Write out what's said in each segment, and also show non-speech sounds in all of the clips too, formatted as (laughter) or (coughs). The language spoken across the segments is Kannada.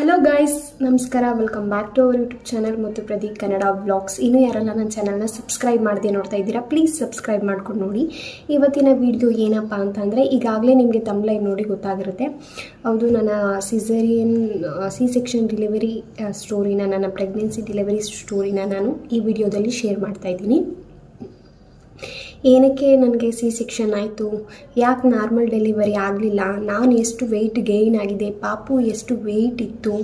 ಹಲೋ ಗಾಯ್ಸ್ ನಮಸ್ಕಾರ. Welcome back to our YouTube channel ಮತ್ತು ಪ್ರದೀಪ್ ಕನ್ನಡ ಬ್ಲಾಗ್ಸ್ ಇನ್ನೂ ಯಾರೆಲ್ಲ ನನ್ನ ಚಾನಲ್ನ ಸಬ್ಸ್ಕ್ರೈಬ್ ಮಾಡದೆ ನೋಡ್ತಾ ಇದ್ದೀರಾ ಪ್ಲೀಸ್ ಸಬ್ಸ್ಕ್ರೈಬ್ ಮಾಡ್ಕೊಂಡು ನೋಡಿ. ಇವತ್ತಿನ ವಿಡಿಯೋ ಏನಪ್ಪ ಅಂತಂದರೆ, ಈಗಾಗಲೇ ನಿಮಗೆ ತಮ್ಲೈನ್ ನೋಡಿ ಗೊತ್ತಾಗಿರುತ್ತೆ. ಹೌದು, ನನ್ನ ಸಿಸರಿಯನ್ ಸಿ ಸೆಕ್ಷನ್ ಡಿಲಿವರಿ ಸ್ಟೋರಿನ ನನ್ನ ಪ್ರೆಗ್ನೆನ್ಸಿ ಡಿಲಿವರಿ ಸ್ಟೋರಿನ ನಾನು ಈ ವಿಡಿಯೋದಲ್ಲಿ ಶೇರ್ ಮಾಡ್ತಾ ಇದ್ದೀನಿ. ಏನಕ್ಕೆ ನನಗೆ ಸಿ ಸೆಕ್ಷನ್ ಆಯಿತು? ಯಾಕೆ ನಾರ್ಮಲ್ ಡೆಲಿವರಿ ಆಗಲಿಲ್ಲ? ನಾನು ಎಷ್ಟು ವೆಯ್ಟ್ ಗೇಯ್ನ್ ಆಗಿದೆ? ಪಾಪು ಎಷ್ಟು ವೆಯ್ಟ್ ಇತ್ತು?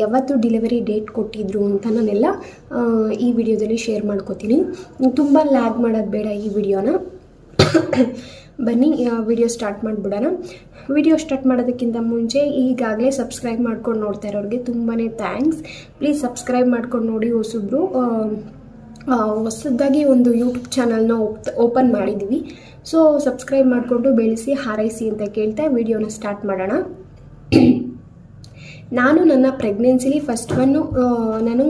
ಯಾವತ್ತು ಡೆಲಿವರಿ ಡೇಟ್ ಕೊಟ್ಟಿದ್ರು ಅಂತ ನಾನೆಲ್ಲ ಈ ವಿಡಿಯೋದಲ್ಲಿ ಶೇರ್ ಮಾಡ್ಕೋತೀನಿ. ತುಂಬ ಲ್ಯಾಗ್ ಮಾಡೋದು ಬೇಡ ಈ ವಿಡಿಯೋನ. (coughs) ಬನ್ನಿ ವಿಡಿಯೋ ಸ್ಟಾರ್ಟ್ ಮಾಡಿಬಿಡೋಣ. ವಿಡಿಯೋ ಸ್ಟಾರ್ಟ್ ಮಾಡೋದಕ್ಕಿಂತ ಮುಂಚೆ ಈಗಾಗಲೇ ಸಬ್ಸ್ಕ್ರೈಬ್ ಮಾಡ್ಕೊಂಡು ನೋಡ್ತಾ ಇರೋರಿಗೆ ತುಂಬಾ ಥ್ಯಾಂಕ್ಸ್ ಪ್ಲೀಸ್ ಸಬ್ಸ್ಕ್ರೈಬ್ ಮಾಡ್ಕೊಂಡು ನೋಡಿ ಹೊಸಬ್ರು. ಹೊಸದಾಗಿ ಒಂದು ಯೂಟ್ಯೂಬ್ ಚಾನಲ್ನ ಓಪ್ ಓಪನ್ ಮಾಡಿದ್ದೀವಿ ಸೊ ಸಬ್ಸ್ಕ್ರೈಬ್ ಮಾಡಿಕೊಂಡು ಬೆಳೆಸಿ, ಹಾರೈಸಿ ಅಂತ ಕೇಳ್ತಾ ವಿಡಿಯೋನ ಸ್ಟಾರ್ಟ್ ಮಾಡೋಣ. (clears throat) ನಾನು ನನ್ನ ಪ್ರೆಗ್ನೆನ್ಸಿಲಿ ಫಸ್ಟ್ ಒನ್ನು ನಾನು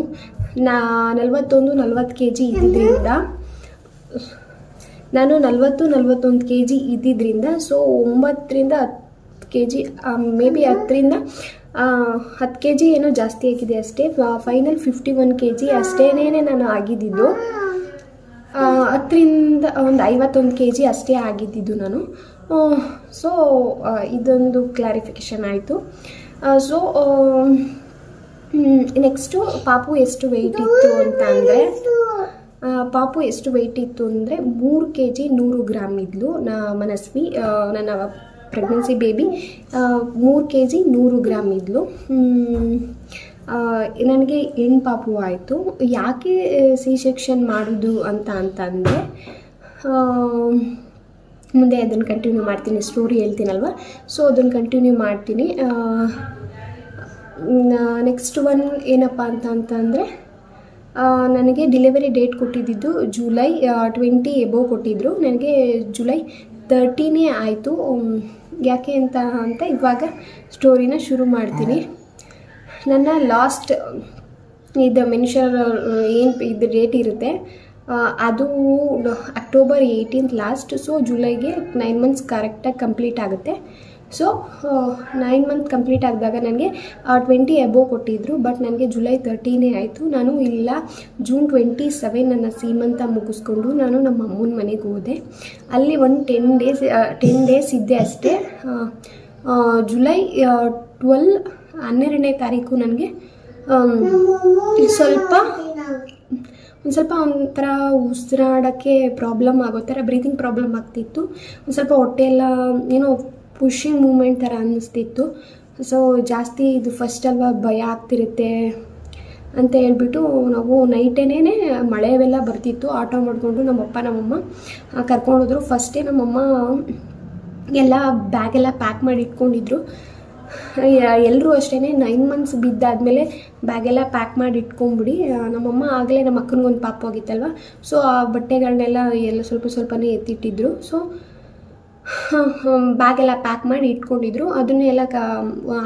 ನಾ, ನಲವತ್ತೊಂದು, ನಲ್ವತ್ತು ಕೆ ಜಿ ಇದ್ದಿದ್ದರಿಂದ ನಾನು ನಲವತ್ತು, ನಲವತ್ತೊಂದು ಕೆ ಜಿ ಇದ್ದಿದ್ದರಿಂದ ಸೊ ಒಂಬತ್ತರಿಂದ ಹತ್ತು ಕೆ ಜಿ ಮೇ ಬಿ ಹತ್ತರಿಂದ ಹತ್ತು ಕೆ ಜಿ ಏನೋ ಜಾಸ್ತಿ ಆಗಿದೆ ಅಷ್ಟೇ. Final fifty one K G ಅಷ್ಟೇನೇ ನಾನು ಆಗಿದ್ದಿದ್ದು ಹತ್ತರಿಂದ, ಒಂದು ಐವತ್ತೊಂದು ಕೆ ಜಿ ಅಷ್ಟೇ ಆಗಿದ್ದಿದ್ದು ನಾನು. ಸೊ ಇದೊಂದು ಕ್ಲಾರಿಫಿಕೇಷನ್ ಆಯಿತು. ಸೊ ನೆಕ್ಸ್ಟು ಪಾಪು ಎಷ್ಟು ವೆಯ್ಟ್ ಇತ್ತು ಅಂತ ಅಂದರೆ ಪಾಪು ಎಷ್ಟು ವೆಯ್ಟ್ ಇತ್ತು ಅಂದರೆ ಮೂರು ಕೆ ಜಿ ನೂರು ಗ್ರಾಮ್ ಇದ್ಲು. ನಾ, ಮನಸ್ವಿ ನನ್ನ ಪ್ರೆಗ್ನೆನ್ಸಿ ಬೇಬಿ ಮೂರು ಕೆ ಜಿ ನೂರು ಗ್ರಾಮ್ ಇದ್ಲು. ನನಗೆ ಹೆಣ್ಣು ಪಾಪು ಆಯಿತು. ಯಾಕೆ ಸಿ ಸೆಕ್ಷನ್ ಮಾಡೋದು ಅಂತ ಅಂತಂದರೆ ಮುಂದೆ ಅದನ್ನು ಕಂಟಿನ್ಯೂ ಮಾಡ್ತೀನಿ ಸ್ಟೋರಿ ಹೇಳ್ತೀನಲ್ವ? ಸೊ ಅದನ್ನು ಕಂಟಿನ್ಯೂ ಮಾಡ್ತೀನಿ. ನೆಕ್ಸ್ಟ್ ಒನ್ ಏನಪ್ಪ ಅಂತ ಅಂತಂದರೆ ನನಗೆ ಡೆಲಿವರಿ ಡೇಟ್ ಕೊಟ್ಟಿದ್ದು ಜುಲೈ ಟ್ವೆಂಟಿ ಎಬೋ ಕೊಟ್ಟಿದ್ದರು ನನಗೆ ಜುಲೈ ತರ್ಟೀನೇ ಆಯಿತು. ಯಾಕೆ ಅಂತ ಅಂತ ಇವಾಗ ಸ್ಟೋರಿನ ಶುರು ಮಾಡ್ತೀನಿ. ನನ್ನ ಲಾಸ್ಟ್ ಇದು ಮೆನ್ಷರ್ ಏನು ಇದು ಡೇಟ್ ಇರುತ್ತೆ ಅದು ಅಕ್ಟೋಬರ್ ಏಯ್ಟೀನ್ತ್ ಲಾಸ್ಟ್ ಸೊ ಜುಲೈಗೆ ನೈನ್ ಮಂತ್ಸ್ ಕರೆಕ್ಟಾಗಿ ಕಂಪ್ಲೀಟ್ ಆಗುತ್ತೆ. ಸೊ ನೈನ್ ಮಂತ್ ಕಂಪ್ಲೀಟ್ ಆಗಿದಾಗ ನನಗೆ ಟ್ವೆಂಟಿ ಎಬೋ ಕೊಟ್ಟಿದ್ದರು ಬಟ್ ನನಗೆ ಜುಲೈ ತರ್ಟೀನೇ ಆಯಿತು. ನಾನು ಇಲ್ಲ ಜೂನ್ ಟ್ವೆಂಟಿ ಸೆವೆನ್ ನನ್ನ ಸೀಮಂತ ಮುಗಿಸ್ಕೊಂಡು ನಾನು ನಮ್ಮ ಅಮ್ಮನ ಮನೆಗೆ ಹೋದೆ. ಅಲ್ಲಿ ಒಂದು ಟೆನ್ ಡೇಸ್ ಟೆನ್ ಡೇಸ್ ಇದ್ದೆ ಅಷ್ಟೇ. ಜುಲೈ ಟ್ವೆಲ್ ಹನ್ನೆರಡನೇ ತಾರೀಕು ನನಗೆ ಸ್ವಲ್ಪ, ಒಂದು ಸ್ವಲ್ಪ ಒಂಥರ ಉಸಿರಾಡೋಕ್ಕೆ ಪ್ರಾಬ್ಲಮ್ ಆಗೋ ಥರ ಬ್ರೀತಿಂಗ್ ಪ್ರಾಬ್ಲಮ್ ಆಗ್ತಿತ್ತು. ಒಂದು ಸ್ವಲ್ಪ ಹೊಟ್ಟೆ ಎಲ್ಲ ಏನೋ ಪುಷಿಂಗ್ ಮೂಮೆಂಟ್ ಥರ ಅನ್ನಿಸ್ತಿತ್ತು. ಸೊ ಜಾಸ್ತಿ ಇದು ಫಸ್ಟ್ ಅಲ್ವಾ ಭಯ ಆಗ್ತಿರುತ್ತೆ ಅಂತ ಹೇಳ್ಬಿಟ್ಟು ನಾವು ನೈಟೇನೇ ಮಳೆವೆಲ್ಲ ಬರ್ತಿತ್ತು, ಆಟೋ ಮಾಡಿಕೊಂಡು ನಮ್ಮಪ್ಪ, ನಮ್ಮಮ್ಮ ಕರ್ಕೊಂಡೋದ್ರು ಫಸ್ಟೇ ನಮ್ಮಮ್ಮ ಎಲ್ಲ ಬ್ಯಾಗೆಲ್ಲ ಪ್ಯಾಕ್ ಮಾಡಿ ಇಟ್ಕೊಂಡಿದ್ರು. ಎಲ್ಲರೂ ಅಷ್ಟೇ ನೈನ್ ಮಂತ್ಸ್ ಬಿದ್ದಾದಮೇಲೆ ಬ್ಯಾಗೆಲ್ಲ ಪ್ಯಾಕ್ ಮಾಡಿ ಇಟ್ಕೊಂಬಿಡಿ. ನಮ್ಮಮ್ಮ ಆಗಲೇ ನಮ್ಮ ಅಕ್ಕನಿಗೊಂದು ಪಾಪ ಹೋಗಿತ್ತಲ್ವ ಸೊ ಆ ಬಟ್ಟೆಗಳನ್ನೆಲ್ಲ ಎಲ್ಲ ಸ್ವಲ್ಪ ಸ್ವಲ್ಪನೇ ಎತ್ತಿಟ್ಟಿದ್ರು. ಸೊ ಬ್ಯಾಗೆಲ್ಲ ಪ್ಯಾಕ್ ಮಾಡಿ ಇಟ್ಕೊಂಡಿದ್ರು. ಅದನ್ನೆಲ್ಲ ಕ,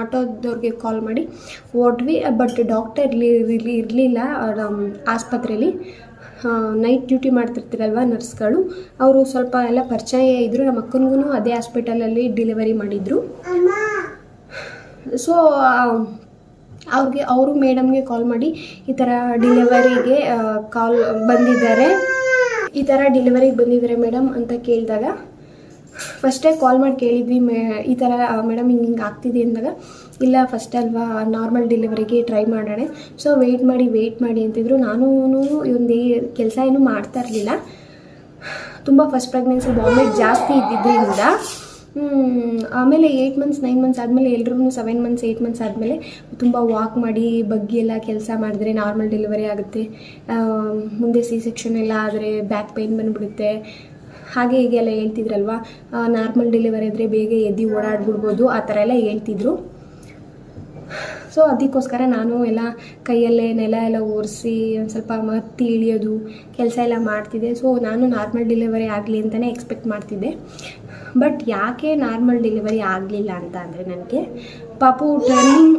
ಆಟೋದವ್ರಿಗೆ ಕಾಲ್ ಮಾಡಿ. ಹೊಟ್ವಿ ಬಟ್ ಡಾಕ್ಟರ್ ಇರಲಿ ಇರಲಿಲ್ಲ ಆಸ್ಪತ್ರೆಯಲ್ಲಿ ನೈಟ್ ಡ್ಯೂಟಿ ಮಾಡ್ತಿರ್ತೀರಲ್ವ ನರ್ಸ್ಗಳು. ಅವರು ಸ್ವಲ್ಪ ಎಲ್ಲ ಪರಿಚಯ ಇದ್ದರು ನಮ್ಮ ಅಕ್ಕನಿಗೂ ಅದೇ ಹಾಸ್ಪಿಟಲಲ್ಲಿ ಡೆಲಿವರಿ ಮಾಡಿದರು. ಸೊ ಅವ್ರಿಗೆ, ಅವರು ಮೇಡಮ್ಗೆ ಕಾಲ್ ಮಾಡಿ, ಈ ಥರ ಡಿಲಿವರಿಗೆ ಕಾಲ್ ಬಂದಿದ್ದಾರೆ. ಈ ಥರ ಡಿಲಿವರಿಗೆ ಬಂದಿದ್ದಾರೆ ಮೇಡಮ್ ಅಂತ ಕೇಳಿದಾಗ ಫಸ್ಟೇ ಕಾಲ್ ಮಾಡಿ ಕೇಳಿದ್ವಿ, ಮೇ, ಈ ಥರ ಮೇಡಮ್ ಹಿಂಗೆ ಹಿಂಗೆ ಆಗ್ತಿದೆ ಅಂದಾಗ, ಇಲ್ಲ ಫಸ್ಟ್ ಅಲ್ವಾ ನಾರ್ಮಲ್ ಡೆಲಿವರಿಗೆ ಟ್ರೈ ಮಾಡೋಣ. ಸೊ ವೆಯ್ಟ್ ಮಾಡಿ ವೆಯ್ಟ್ ಮಾಡಿ ಅಂತಿದ್ರು. ನಾನು ಒಂದು ಕೆಲಸ ಏನೂ ಮಾಡ್ತಾ ಇರಲಿಲ್ಲ. ತುಂಬ ಫಸ್ಟ್ ಪ್ರೆಗ್ನೆನ್ಸಿ ವಾಮಿಟ್ ಜಾಸ್ತಿ ಇದ್ದಿದ್ದರಿಂದ ಆಮೇಲೆ ಏಯ್ಟ್ ಮಂತ್ಸ್ ನೈನ್ ಮಂತ್ಸ್ ಆದಮೇಲೆ ಎಲ್ಲರೂ ಸೆವೆನ್ ಮಂತ್ಸ್ ಏಯ್ಟ್ ಮಂತ್ಸ್ ಆದಮೇಲೆ ತುಂಬ ವಾಕ್ ಮಾಡಿ, ಬಗ್ಗಿ ಎಲ್ಲ ಕೆಲಸ ಮಾಡಿದ್ರೆ ನಾರ್ಮಲ್ ಡೆಲಿವರಿ ಆಗುತ್ತೆ. ಮುಂದೆ ಸಿ ಸೆಕ್ಷನ್ ಎಲ್ಲ ಆದರೆ ಬ್ಯಾಕ್ ಪೇಯ್ನ್ ಬಂದುಬಿಡುತ್ತೆ. ಹಾಗೆ ಹೀಗೆ ಎಲ್ಲ ಹೇಳ್ತಿದ್ರಲ್ವ? ನಾರ್ಮಲ್ ಡೆಲಿವರಿ ಆದರೆ ಬೇಗ ಎದ್ದು ಓಡಾಡ್ಬಿಡ್ಬೋದು, ಆ ಥರ ಎಲ್ಲ ಹೇಳ್ತಿದ್ರು. ಸೊ ಅದಕ್ಕೋಸ್ಕರ ನಾನು ಎಲ್ಲ ಕೈಯಲ್ಲೇ ನೆಲ ಎಲ್ಲ ಒರೆಸಿ, ಒಂದು ಸ್ವಲ್ಪ ಮತ್ತಿ ಇಳಿಯೋದು, ಕೆಲಸ ಎಲ್ಲ ಮಾಡ್ತಿದ್ದೆ. ಸೊ ನಾನು ನಾರ್ಮಲ್ ಡೆಲಿವರಿ ಆಗಲಿ ಅಂತಲೇ ಎಕ್ಸ್ಪೆಕ್ಟ್ ಮಾಡ್ತಿದ್ದೆ. ಬಟ್ ಯಾಕೆ ನಾರ್ಮಲ್ ಡೆಲಿವರಿ ಆಗಲಿಲ್ಲ ಅಂತ ಅಂದರೆ ನನಗೆ ಪಾಪು ಟರ್ನಿಂಗ್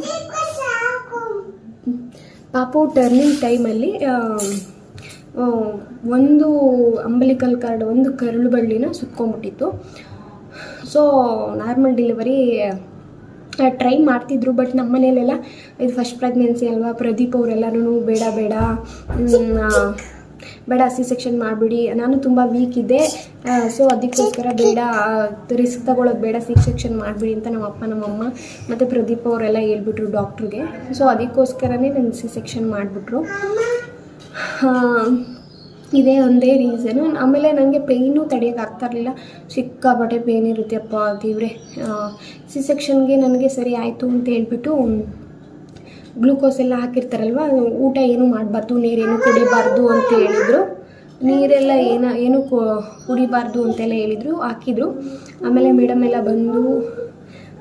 ಪಾಪು ಟರ್ನಿಂಗ್ ಟೈಮಲ್ಲಿ ಒಂದು ಅಂಬಲಿಕಲ್ ಕಾರ್ಡ್, ಒಂದು ಕರುಳು ಬಳ್ಳಿನ ಸುತ್ಕೊಂಡ್ಬಿಟ್ಟಿತ್ತು. ಸೊ ನಾರ್ಮಲ್ ಡೆಲಿವರಿ ಟ್ರೈ ಮಾಡ್ತಿದ್ರು ಬಟ್ ನಮ್ಮ ಮನೇಲೆಲ್ಲ ಇದು ಫಸ್ಟ್ ಪ್ರೆಗ್ನೆನ್ಸಿ ಅಲ್ವಾ, ಪ್ರದೀಪ್ ಅವರೆಲ್ಲರೂ ಬೇಡ ಬೇಡ ಬೇಡ ಸಿ ಸೆಕ್ಷನ್ ಮಾಡಿಬಿಡಿ. ನಾನು ತುಂಬ ವೀಕ್ ಇದೆ ಸೊ ಅದಕ್ಕೋಸ್ಕರ ಬೇಡ ರಿಸ್ಕ್ ತಗೊಳ್ಳೋದು ಬೇಡ ಸಿ ಸೆಕ್ಷನ್ ಮಾಡಿಬಿಡಿ ಅಂತ ನಮ್ಮ ಅಪ್ಪ ನಮ್ಮಮ್ಮ ಮತ್ತು ಪ್ರದೀಪ್ ಅವರೆಲ್ಲ ಹೇಳ್ಬಿಟ್ರು ಡಾಕ್ಟ್ರಿಗೆ ಸೊ ಅದಕ್ಕೋಸ್ಕರನೇ ನಾನು ಸಿ ಸೆಕ್ಷನ್ ಮಾಡಿಬಿಟ್ರು. ಇದೇ ಒಂದೇ ರೀಸನು ಆಮೇಲೆ ನನಗೆ ಪೇಯ್ನು ತಡೆಯೋಕೆ ಆಗ್ತಾ ಇರಲಿಲ್ಲ. ಸಿಕ್ಕಾಪಟ್ಟೆ ಪೇಯ್ನ್ ಇರುತ್ತೆ ಅಪ್ಪಾ ದೇವ್ರೆ ಸಿ ಸೆಕ್ಷನ್ಗೆ ನನಗೆ ಸರಿ ಆಯಿತು ಅಂತ ಹೇಳ್ಬಿಟ್ಟು ಗ್ಲೂಕೋಸ್ ಎಲ್ಲ ಹಾಕಿರ್ತಾರಲ್ವ, ಊಟ ಏನು ಮಾಡಬಾರ್ದು, ನೀರೇನು ಕುಡಿಬಾರ್ದು ಅಂತ ಹೇಳಿದರು. ನೀರೆಲ್ಲ ಏನ, ಏನು ಕುಡಿಬಾರ್ದು ಅಂತೆಲ್ಲ ಹೇಳಿದರು, ಹಾಕಿದರು. ಆಮೇಲೆ ಮೇಡಮ್ ಎಲ್ಲ ಬಂದು,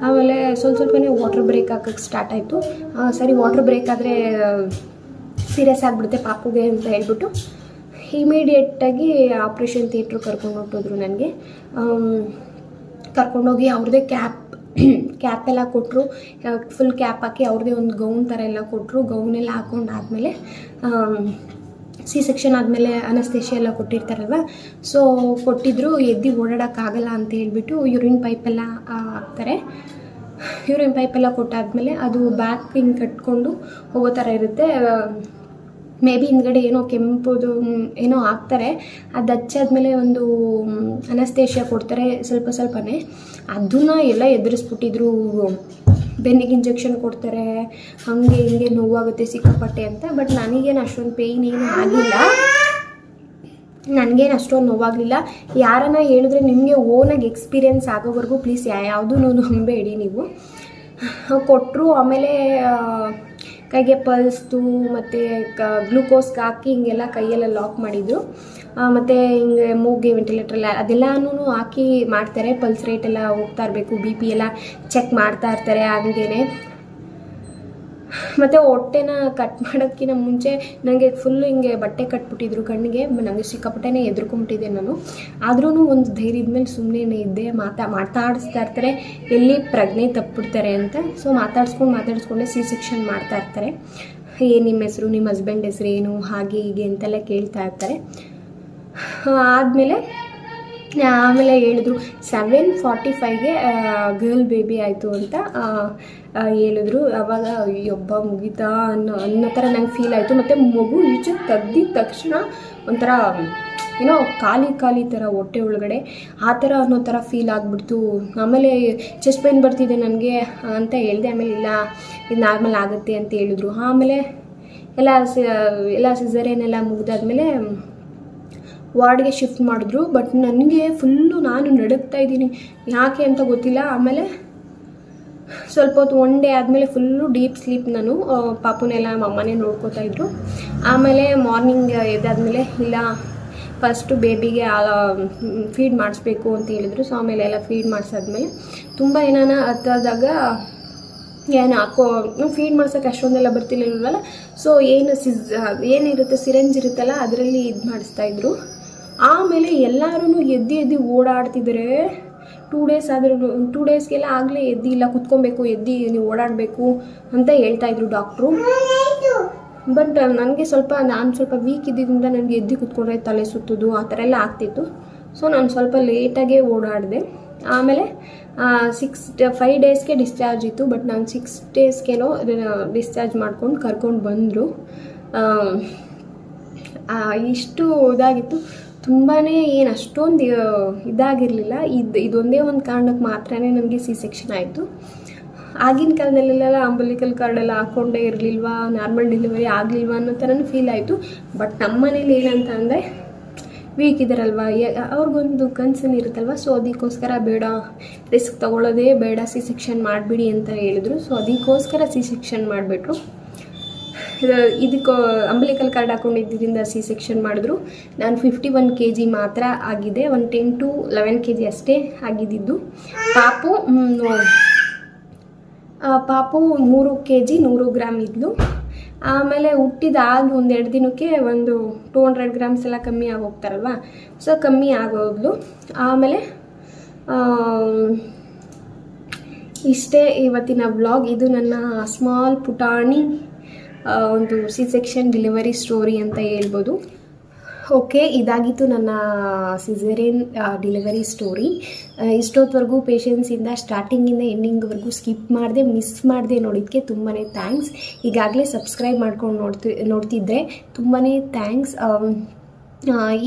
ಆಮೇಲೆ ಸ್ವಲ್ಪ ಸ್ವಲ್ಪನೇ ವಾಟ್ರ್ ಬ್ರೇಕ್ ಹಾಕಕ್ಕೆ ಸ್ಟಾರ್ಟ್ ಆಯಿತು. ಸರಿ ವಾಟ್ರ್ ಬ್ರೇಕ್ ಆದರೆ ಸೀರಿಯಸ್ ಆಗಿಬಿಡುತ್ತೆ ಪಾಪುಗೆ ಅಂತ ಹೇಳ್ಬಿಟ್ಟು ಇಮಿಡಿಯೇಟಾಗಿ ಆಪ್ರೇಷನ್ ಥಿಯೇಟ್ರ್ ಕರ್ಕೊಂಡು ಹೊಟ್ಟೋದ್ರು ನನಗೆ. ಕರ್ಕೊಂಡೋಗಿ ಅವ್ರದ್ದೇ ಕ್ಯಾಪ್ ಕ್ಯಾಪ್ ಎಲ್ಲ ಕೊಟ್ಟರು ಫುಲ್ ಕ್ಯಾಪ್ ಹಾಕಿ ಅವ್ರದ್ದೇ ಒಂದು ಗೌನ್ ಥರ ಎಲ್ಲ ಕೊಟ್ಟರು ಗೌನೆಲ್ಲ ಆದಮೇಲೆ ಸಿ ಸೆಕ್ಷನ್ ಆದಮೇಲೆ ಅನಸ್ತೇಶಿ ಎಲ್ಲ ಕೊಟ್ಟಿರ್ತಾರಲ್ವ? ಸೊ ಕೊಟ್ಟಿದ್ರು. ಎದ್ದು ಓಡಾಡೋಕ್ಕಾಗಲ್ಲ ಅಂತ ಹೇಳ್ಬಿಟ್ಟು ಯೂರಿನ್ ಪೈಪೆಲ್ಲ ಹಾಕ್ತಾರೆ. ಯೂರಿನ್ ಪೈಪೆಲ್ಲ ಕೊಟ್ಟಾದಮೇಲೆ ಅದು ಬ್ಯಾಕ್ ಹಿಂಗೆ ಕಟ್ಕೊಂಡು ಹೋಗೋ ಥರ ಇರುತ್ತೆ. ಮೇ ಬಿ ಹಿಂದ್ಗಡೆ ಏನೋ ಕೆಂಪುದು ಏನೋ ಹಾಕ್ತಾರೆ. ಅದು ಹಚ್ಚಾದ್ಮೇಲೆ ಒಂದು ಅನಸ್ತೇಷಿಯ ಕೊಡ್ತಾರೆ ಸ್ವಲ್ಪ ಸ್ವಲ್ಪನೇ. ಅದನ್ನು ಎಲ್ಲ ಎದುರಿಸ್ಬಿಟ್ಟಿದ್ರು. ಬೆನ್ನಿಗೆ ಇಂಜೆಕ್ಷನ್ ಕೊಡ್ತಾರೆ, ಹಾಗೆ ಹಿಂಗೆ ನೋವಾಗುತ್ತೆ ಸಿಕ್ಕಾಪಟ್ಟೆ ಅಂತ. ಬಟ್ ನನಗೇನು ಅಷ್ಟೊಂದು ಪೇಯ್ನ್ ಏನು ಆಗಿಲ್ಲ. ನನಗೇನು ಅಷ್ಟೊಂದು ನೋವಾಗಲಿಲ್ಲ. ಯಾರನ್ನ ಹೇಳಿದ್ರೆ ನಿಮಗೆ ಓನಾಗಿ ಎಕ್ಸ್ಪೀರಿಯೆನ್ಸ್ ಆಗೋವರೆಗೂ ಪ್ಲೀಸ್ ಯಾವುದೂ ನಂಬೇಡಿ ನೀವು. ಕೊಟ್ಟರು ಆಮೇಲೆ ಕೈಗೆ ಪಲ್ಸ್ದು ಮತ್ತು ಕ ಗ್ಲೂಕೋಸ್ಗೆ ಹಾಕಿ ಹಿಂಗೆಲ್ಲ ಕೈಯೆಲ್ಲ ಲಾಕ್ ಮಾಡಿದರು. ಮತ್ತು ಹಿಂಗೆ ಮೂಗ್ಗೆ ವೆಂಟಿಲೇಟರ್ ಎಲ್ಲ ಅದೆಲ್ಲನೂ ಹಾಕಿ ಮಾಡ್ತಾರೆ. ಪಲ್ಸ್ ರೇಟ್ ಎಲ್ಲ ಹೋಗ್ತಾ ಇರಬೇಕು. ಬಿ ಪಿ ಎಲ್ಲ ಚೆಕ್ ಮಾಡ್ತಾ ಇರ್ತಾರೆ ಹಂಗೇನೆ. ಮತ್ತು ಹೊಟ್ಟೆನ ಕಟ್ ಮಾಡೋಕ್ಕಿಂತ ಮುಂಚೆ ನನಗೆ ಫುಲ್ಲು ಹಿಂಗೆ ಬಟ್ಟೆ ಕಟ್ಬಿಟ್ಟಿದ್ರು ಕಣ್ಣಿಗೆ ನನಗೆ ಸಿಕ್ಕಾಪಟ್ಟೆನೇ ಎದುರ್ಕೊಂಬಿಟ್ಟಿದ್ದೆ ನಾನು. ಆದ್ರೂ ಒಂದು ಧೈರ್ಯದ ಮೇಲೆ ಸುಮ್ಮನೆ ಇದ್ದೆ ಮಾತಾ, ಮಾತಾಡಿಸ್ತಾ ಇರ್ತಾರೆ, ಎಲ್ಲಿ ಪ್ರಜ್ಞೆ ತಪ್ಪಿಬಿಡ್ತಾರೆ ಅಂತ. ಸೊ ಮಾತಾಡ್ಸ್ಕೊಂಡು, ಮಾತಾಡಿಸ್ಕೊಂಡೆ ಸಿ ಸೆಕ್ಷನ್ ಮಾಡ್ತಾ ಇರ್ತಾರೆ. ಏನು ನಿಮ್ಮ ಹೆಸರು, ನಿಮ್ಮ ಹಸ್ಬೆಂಡ್ ಹೆಸರು ಏನು, ಹಾಗೆ ಹೀಗೆ ಅಂತೆಲ್ಲ ಕೇಳ್ತಾ ಇರ್ತಾರೆ. ಆದಮೇಲೆ ಆಮೇಲೆ ಹೇಳಿದ್ರು ಸೆವೆನ್ ಫಾರ್ಟಿ ಫೈವ್ಗೆ ಗರ್ಲ್ ಬೇಬಿ ಆಯಿತು ಅಂತ ಹೇಳಿದ್ರು. ಅವಾಗ ಒಬ್ಬ ಮುಗಿತಾ ಅನ್ನೋ ಅನ್ನೋ ಥರ ನಂಗೆ ಫೀಲ್ ಆಯಿತು. ಮತ್ತು ಮಗು ಈಚೆ ತೆಗ್ದಿದ ತಕ್ಷಣ ಒಂಥರ, ಏನೋ ಖಾಲಿ ಖಾಲಿ ಥರ ಹೊಟ್ಟೆ ಒಳಗಡೆ, ಆ ಥರ ಅನ್ನೋ ಥರ ಫೀಲ್ ಆಗಿಬಿಡ್ತು. ಆಮೇಲೆ ಚೆಸ್ಟ್ ಪೈನ್ ಬರ್ತಿದೆ ನನಗೆ ಅಂತ ಹೇಳಿದೆ. ಆಮೇಲೆ ಇಲ್ಲ, ಇದು ನಾರ್ಮಲ್ ಆಗುತ್ತೆ ಅಂತ ಹೇಳಿದ್ರು. ಆಮೇಲೆ ಎಲ್ಲ ಸಿ, ಎಲ್ಲ ಸಿಸರೇನ್ ಎಲ್ಲ ಮುಗ್ದಾದ್ಮೇಲೆ ವಾರ್ಡ್ಗೆ ಶಿಫ್ಟ್ ಮಾಡಿದ್ರು. ಬಟ್ ನನಗೆ ಫುಲ್ಲು ನಾನು ನಡುಗ್ತಾ ಇದ್ದೀನಿ. ಯಾಕೆ ಅಂತ ಗೊತ್ತಿಲ್ಲ. ಆಮೇಲೆ ಸ್ವಲ್ಪ ಹೊತ್ತು ಒನ್ ಡೇ ಆದಮೇಲೆ ಫುಲ್ಲು ಡೀಪ್ ಸ್ಲೀಪ್ ನಾನು ಪಾಪುನೆಲ್ಲ ನಮ್ಮ ಅಮ್ಮನೇ ನೋಡ್ಕೋತಾ ಇದ್ರು. ಆಮೇಲೆ ಮಾರ್ನಿಂಗ್ ಎದ್ದಾದಮೇಲೆ ಇಲ್ಲ, ಫಸ್ಟು ಬೇಬಿಗೆ ಫೀಡ್ ಮಾಡಿಸ್ಬೇಕು ಅಂತ ಹೇಳಿದ್ರು. ಸೊ ಆಮೇಲೆ ಎಲ್ಲ ಫೀಡ್ ಮಾಡಿಸಾದ್ಮೇಲೆ ತುಂಬ ಏನಾನ ಹತ್ತಾದಾಗ ಏನು ಹಾಕೋ ಫೀಡ್ ಮಾಡ್ಸೋಕೆ ಅಷ್ಟೊಂದೆಲ್ಲ ಬರ್ತಿರ್ಲಿಲ್ವಲ್ಲ. ಸೊ ಏನು ಸಿಸ್, ಏನಿರುತ್ತೆ, ಸಿರೆಂಜ್ ಇರುತ್ತಲ್ಲ, ಅದರಲ್ಲಿ ಇದು ಮಾಡಿಸ್ತಾ ಇದ್ರು. ಆಮೇಲೆ ಎಲ್ಲರೂ ಎದ್ದು ಎದ್ದು ಓಡಾಡ್ತಿದ್ರೆ ಟೂ ಡೇಸ್ ಆದರೂ ಟೂ ಡೇಸ್ಗೆಲ್ಲ ಆಗಲೇ ಎದ್ದು, ಇಲ್ಲ ಕುತ್ಕೊಬೇಕು, ಎದ್ದು, ನೀವು ಓಡಾಡಬೇಕು ಅಂತ ಹೇಳ್ತಾ ಇದ್ರು ಡಾಕ್ಟ್ರು ಬಟ್ ನನಗೆ ಸ್ವಲ್ಪ, ನಾನು ಸ್ವಲ್ಪ ವೀಕ್ ಇದ್ದಿದ್ದರಿಂದ ನನಗೆ ಎದ್ದು ಕುತ್ಕೊಂಡ್ರೆ ತಲೆ ಸುತ್ತೋದು, ಆ ಥರ ಎಲ್ಲ ಆಗ್ತಿತ್ತು. ಸೊ ನಾನು ಸ್ವಲ್ಪ ಲೇಟಾಗೇ ಓಡಾಡಿದೆ. ಆಮೇಲೆ ಸಿಕ್ಸ್ ಫೈವ್ ಡೇಸ್ಗೆ ಡಿಸ್ಚಾರ್ಜ್ ಇತ್ತು ಬಟ್ ನಾನು ಸಿಕ್ಸ್ ಡೇಸ್ಗೇನೋ ಡಿಸ್ಚಾರ್ಜ್ ಮಾಡ್ಕೊಂಡು ಕರ್ಕೊಂಡು ಬಂದರು. ಇಷ್ಟು ಇದಾಗಿತ್ತು. ತುಂಬಾ ಏನು ಅಷ್ಟೊಂದು ಇದಾಗಿರಲಿಲ್ಲ. ಇದು, ಇದೊಂದೇ ಒಂದು ಕಾರಣಕ್ಕೆ ಮಾತ್ರನೇ ನನಗೆ ಸಿ ಸೆಕ್ಷನ್ ಆಯಿತು. ಆಗಿನ ಕಾಲದಲ್ಲೆಲ್ಲ ಅಂಬಲಿಕಲ್ ಕಾರ್ಡೆಲ್ಲ ಹಾಕ್ಕೊಂಡೇ ಇರಲಿಲ್ವಾ ನಾರ್ಮಲ್ ಡೆಲಿವರಿ ಆಗಲಿಲ್ವಾ ಅನ್ನೋ ಥರನೂ ಫೀಲ್ ಆಯಿತು. ಬಟ್ ನಮ್ಮ ಮನೇಲಿ ಏನಂತ ಅಂದರೆ ವೀಕ್ ಇದ್ದಾರಲ್ವ ಅವ್ರಿಗೊಂದು ಕನ್ಸನ್ ಇರುತ್ತಲ್ವ? ಸೊ ಅದಕ್ಕೋಸ್ಕರ ಬೇಡ ರಿಸ್ಕ್ ತೊಗೊಳ್ಳೋದೇ ಬೇಡ ಸಿ ಸೆಕ್ಷನ್ ಮಾಡಿಬಿಡಿ ಅಂತ ಹೇಳಿದ್ರು. ಸೊ ಅದಕ್ಕೋಸ್ಕರ ಸಿ ಸೆಕ್ಷನ್ ಮಾಡಿಬಿಟ್ರು. ಇದಕ್ಕೆ ಅಂಬಲಿಕಲ್ ಕಾರ್ಡ್ ಹಾಕೊಂಡಿದ್ದರಿಂದ ಸಿ ಸೆಕ್ಷನ್ ಮಾಡಿದ್ರು. ನಾನು ಫಿಫ್ಟಿ ಒನ್ ಕೆ ಜಿ ಮಾತ್ರ ಆಗಿದೆ. ಒಂದು ten to eleven K G ಅಷ್ಟೇ ಆಗಿದ್ದಿದ್ದು. ಪಾಪು ಪಾಪು ಮೂರು ಕೆ ಜಿ ನೂರು ಗ್ರಾಮ್ ಇದ್ಲು. ಆಮೇಲೆ ಹುಟ್ಟಿದಾದ ಒಂದೆರಡು ದಿನಕ್ಕೆ ಒಂದು ಟೂ ಹಂಡ್ರೆಡ್ ಗ್ರಾಮ್ಸ್ ಎಲ್ಲ ಕಮ್ಮಿ ಆಗಿ ಹೋಗ್ತಾರಲ್ವ ಸೊ ಕಮ್ಮಿ ಆಗೋದ್ಲು. ಆಮೇಲೆ ಇಷ್ಟೇ ಇವತ್ತಿನ ವ್ಲಾಗ್ ಇದು ನನ್ನ ಸ್ಮಾಲ್ ಪುಟಾಣಿ. ಒಂದು ಸಿ ಸೆಕ್ಷನ್ ಡೆಲಿವರಿ ಸ್ಟೋರಿ ಅಂತ ಹೇಳ್ಬೋದು. ಓಕೆ ಇದಾಗಿತ್ತು ನನ್ನ ಸಿಸೇರಿಯನ್ ಡಿಲಿವರಿ ಸ್ಟೋರಿ ಇಷ್ಟೊತ್ತವರೆಗೂ ಪೇಷನ್ಸಿಂದ ಸ್ಟಾರ್ಟಿಂಗಿಂದ ಎಂಡಿಂಗ್ವರೆಗೂ ಸ್ಕಿಪ್ ಮಾಡಿದೆ ಮಿಸ್ ಮಾಡಿದೆ ನೋಡಿದ್ದಕ್ಕೆ ತುಂಬಾ ಥ್ಯಾಂಕ್ಸ್ ಈಗಾಗಲೇ ಸಬ್ಸ್ಕ್ರೈಬ್ ಮಾಡ್ಕೊಂಡು ನೋಡ್ತಿ ನೋಡ್ತಿದ್ದೆ ತುಂಬಾ ಥ್ಯಾಂಕ್ಸ್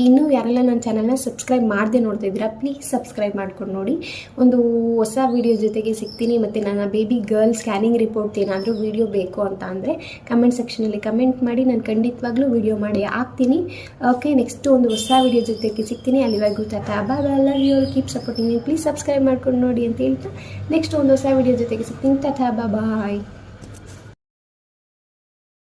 ಇನ್ನೂ ಯಾರೆಲ್ಲ ನನ್ನ ಚಾನಲ್ನ ಸಬ್ಸ್ಕ್ರೈಬ್ ಮಾಡದೆ ನೋಡ್ತಾ ಇದ್ದೀರಾ ಪ್ಲೀಸ್ ಸಬ್ಸ್ಕ್ರೈಬ್ ಮಾಡ್ಕೊಂಡು ನೋಡಿ. ಒಂದು ಹೊಸ ವೀಡಿಯೋ ಜೊತೆಗೆ ಸಿಗ್ತೀನಿ, ಮತ್ತು ನನ್ನ ಬೇಬಿ ಗರ್ಲ್ ಸ್ಕ್ಯಾನಿಂಗ್ ರಿಪೋರ್ಟ್ ಏನಾದರೂ ವೀಡಿಯೋ ಬೇಕು ಅಂತ ಅಂದರೆ ಕಮೆಂಟ್ ಸೆಕ್ಷನಲ್ಲಿ ಕಮೆಂಟ್ ಮಾಡಿ, ನಾನು ಖಂಡಿತವಾಗ್ಲೂ ವಿಡಿಯೋ ಮಾಡಿ ಹಾಕ್ತೀನಿ. ಓಕೆ ನೆಕ್ಸ್ಟ್ ಒಂದು ಹೊಸ ವಿಡಿಯೋ ಜೊತೆಗೆ ಸಿಗ್ತೀನಿ. ಅಲ್ಲಿವರೆಗೂ tata bye love you keep supporting please subscribe ಮಾಡ್ಕೊಂಡು ನೋಡಿ ಅಂತ ಹೇಳ್ತಾ ನೆಕ್ಸ್ಟ್ ಒಂದು ಹೊಸ ವೀಡಿಯೋ ಜೊತೆಗೆ ಸಿಗ್ತೀನಿ. ಟಾಟಾ ಬಾಯ್